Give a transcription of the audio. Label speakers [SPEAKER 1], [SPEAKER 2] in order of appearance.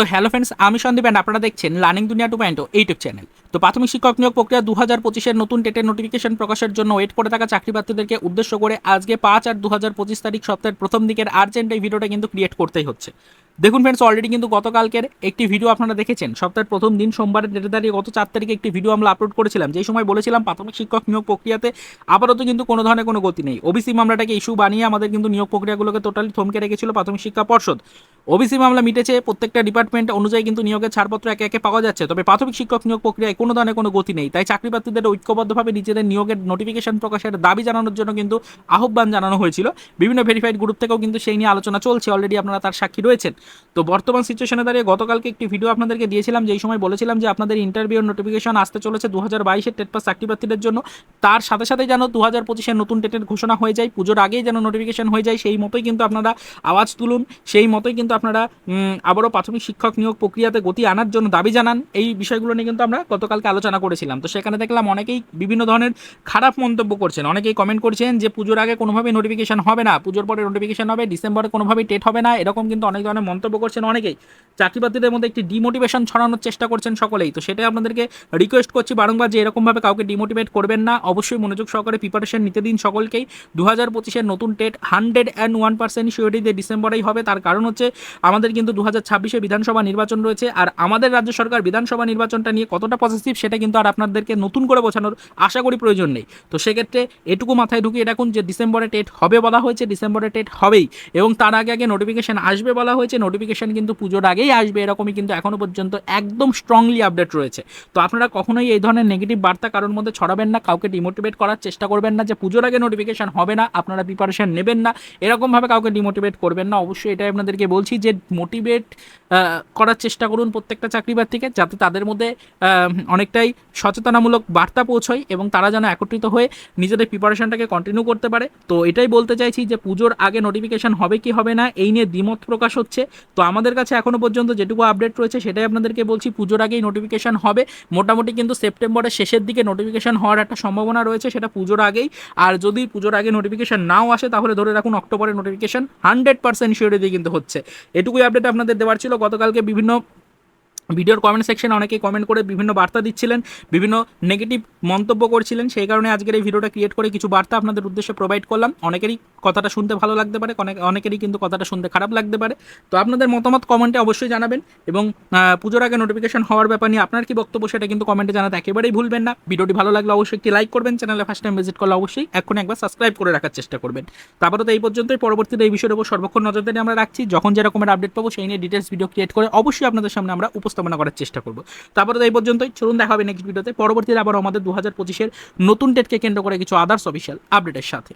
[SPEAKER 1] তো hello friends, আমি Sandeep and আপনারা দেখছেন লার্নিং দুনিয়া টু পয়েন্ট ইউটিউব চ্যানেল তো প্রাথমিক শিক্ষক নিয়োগ প্রক্রিয়া দু হাজার পঁচিশের নতুন টেটের নোটিফিকেশন প্রকাশের জন্য ওয়েট করে থাকা চাকরি প্রার্থীদেরকে উদ্দেশ্য করে আজকে পাঁচ আর দু হাজার পঁচিশ তারিখ সপ্তাহের প্রথম দিকের আর্জেন্ট এই ভিডিওটা কিন্তু ক্রিয়েট করতেই হচ্ছে। দেখুন ফ্রেন্ডস অলরেডি কিন্তু গতকালকের একটি ভিডিও আপনারা দেখেছেন। সপ্তাহের প্রথম দিন সোমবারের ডেটে দাঁড়িয়ে গত চার তারিখে একটি ভিডিও আমরা আপলোড করেছিলাম। যেই সময় বলেছিলাম প্রাথমিক শিক্ষক নিয়োগ প্রক্রিয়াতে আপাতত কিন্তু কোনো ধরনের কোনো গতি নেই। ওবিসি মামলাটাকে ইস্যু বানিয়ে আমাদের কিন্তু নিয়োগ প্রক্রিয়াগুলোকে টোটালি থমকে রেখেছিল প্রাথমিক শিক্ষা পর্ষদ। ওবিসি মামলা মিটেছে, প্রত্যেকটা ডিপার্টমেন্ট অনুযায়ী কিন্তু নিয়োগের ছাড়পত্র একে একে পাওয়া যাচ্ছে। তবে প্রাথমিক শিক্ষক নিয়োগ প্রক্রিয়ায় কোনো ধরনের কোনো গতি নেই। তাই চাকরি প্রার্থীদের ঐক্যবদ্ধভাবে নিজেদের নিয়োগের নোটিফিকেশন প্রকাশের দাবি জানানোর জন্য কিন্তু আহ্বান জানানো হয়েছিল। বিভিন্ন ভেরিফাইড গ্রুপ থেকেও কিন্তু সেই নিয়ে আলোচনা চলছে। অলরেডি আপনারা তার সাক্ষী রয়েছেন। তো বর্তমান সিচুয়েশনে দাঁড়িয়ে গতকালকে একটি ভিডিও আপনাদেরকে দিয়েছিলাম, যেই সময় বলেছিলাম যে আপনাদের ইন্টারভিউ নোটিফিকেশন আসতে চলেছে দু হাজার বাইশের টেট পাস চাকরি প্রার্থীদের জন্য। তার সাথে সাথে যেন দু হাজার পঁচিশের নতুন টেটের ঘোষণা হয়ে যায়, পুজোর আগেই যেন নোটিফিকেশন হয়ে যায়, সেই মতোই কিন্তু আপনারা আওয়াজ তুলুন, সেই মতোই কিন্তু আপনারা আবারও প্রাথমিক শিক্ষক নিয়োগ প্রক্রিয়াতে গতি আনার জন্য দাবি জানান। এই বিষয়গুলো নিয়ে কিন্তু আমরা গতকালকে আলোচনা করেছিলাম। তো সেখানে দেখলাম অনেকেই বিভিন্ন ধরনের খারাপ মন্তব্য করছেন। অনেকেই কমেন্ট করছেন যে পুজোর আগে কোনোভাবেই নোটিফিকেশন হবে না, পুজোর পরে নোটিফিকেশন হবে, ডিসেম্বরে কোনোভাবেই টেট হবে না, এরকম কিন্তু অনেক ধরনের মন্তব্য করছেন অনেকেই। চাকরিপ্রার্থীদের মধ্যে একটি ডিমোটিভেশন ছড়ানোর চেষ্টা করছেন সকলেই। তো সেটাই আপনাদেরকে রিকোয়েস্ট করছি বারংবার যে এরকমভাবে কাউকে ডিমোটিভেট করবেন না। অবশ্যই মনোযোগ সহকারে প্রিপারেশন নিতে দিন সকলকেই। দু হাজার পঁচিশের নতুন TET hundred and one percent শিওরিটিতে ডিসেম্বরেই হবে, তার কারণ হচ্ছে আমাদের কিন্তু দু হাজার ছাব্বিশে বিধানসভা নির্বাচন রয়েছে। আর আমাদের রাজ্য সরকার বিধানসভা নির্বাচনটা নিয়ে কতটা পজিটিভ সেটা কিন্তু আর আপনাদেরকে নতুন করে বোঝানোর আশা করি প্রয়োজন নেই। তো সেক্ষেত্রে এটুকু মাথায় ঢুকিয়ে রাখুন যে ডিসেম্বরে টেট হবে বলা হয়েছে ডিসেম্বরে টেট হবেই। এবং তার আগে আগে নোটিফিকেশন আসবে বলা হয়েছে নোটিফিকেশন কিন্তু পুজোর আগেই আসবে, এরকমই কিন্তু এখনও পর্যন্ত একদম স্ট্রংলি আপডেট রয়েছে। তো আপনারা কখনোই এই ধরনের নেগেটিভ বার্তা কারোর মধ্যে ছড়াবেন না, কাউকে ডিমোটিভেট করার চেষ্টা করবেন না যে পুজোর আগে নোটিফিকেশন হবে না, আপনারা প্রিপারেশান নেবেন না, এরকমভাবে কাউকে ডিমোটিভেট করবেন না। অবশ্যই এটাই আপনাদেরকে বলছি যে মোটিভেট করার চেষ্টা করুন প্রত্যেকটা চাকরি প্রার্থীকে যাতে তাদের মধ্যে অনেকটাই সচেতনামূলক বার্তা পৌঁছয় এবং তারা যেন একত্রিত হয়ে নিজেদের প্রিপারেশনটাকে কন্টিনিউ করতে পারে। তো এটাই বলতে চাইছি যে পুজোর আগে নোটিফিকেশন হবে কি হবে না, এই নিয়ে দ্বিমত প্রকাশ হচ্ছে। তো আমাদের কাছে এখনও পর্যন্ত যেটুকু আপডেট রয়েছে সেটাই আপনাদেরকে বলছি, পুজোর আগেই নোটিফিকেশান হবে। মোটামুটি কিন্তু সেপ্টেম্বরের শেষের দিকে নোটিফিকেশান হওয়ার একটা সম্ভাবনা রয়েছে, সেটা পুজোর আগেই। আর যদি পুজোর আগে নোটিফিকেশান নাও আসে, তাহলে ধরে রাখুন অক্টোবরের নোটিফিকেশান হান্ড্রেড পার্সেন্ট শিওরিটি কিন্তু হচ্ছে। এটুকুই আপডেট আপনাদের দেওয়ার ছিল। গতকালকে বিভিন্ন ভিডিওর কমেন্ট সেকশনে অনেকেই কমেন্ট করে বিভিন্ন বার্তা দিচ্ছিলেন, বিভিন্ন নেগেটিভ মন্তব্য করছিলেন, সেই কারণে আজকের এই ভিডিওটা ক্রিয়েট করে কিছু বার্তা আপনাদের উদ্দেশ্যে প্রোভাইড করলাম। অনেকেরই কথাটা শুনতে ভালো লাগতে পারে, অনেক, অনেকেরই কিন্তু কথাটা শুনতে খারাপ লাগতে পারে। তো আপনাদের মতামত কমেন্টে অবশ্যই জানাবেন এবং পুজোর আগে নোটিফিকেশন হওয়ার ব্যাপার নিয়ে আপনার কি বক্তব্য সেটা কিন্তু কমেন্টে জানাতে একেবারেই ভুলবেন না। ভিডিওটি ভালো লাগলে অবশ্যই একটি লাইক করবেন চ্যানেলে ফার্স্ট টাইম ভিজিট করলে অবশ্যই এখন একবার সাবস্ক্রাইব করে রাখার চেষ্টা করবেন। তারপরে তো এই পর্যন্তই, পরবর্তীতে এই বিষয়ের উপর সর্বক্ষণ নজরদারি আমরা রাখছি। যখন যে রকমের আপডেট পাবো সেই নিয়ে ডিটেলস ভিডিও ক্রিয়েট করে অবশ্যই আপনাদের সামনে আমরা উপস্থাপনা করার চেষ্টা করব। তারপরে এই পর্যন্তই। চলুন দেখা হবে নেক্সট ভিডিওতে পরবর্তীতে আবার আমাদের দু হাজার পঁচিশের নতুন ডেটকে কেন্দ্র করে কিছু আদার্স অফিসিয়াল আপডেটের সাথে।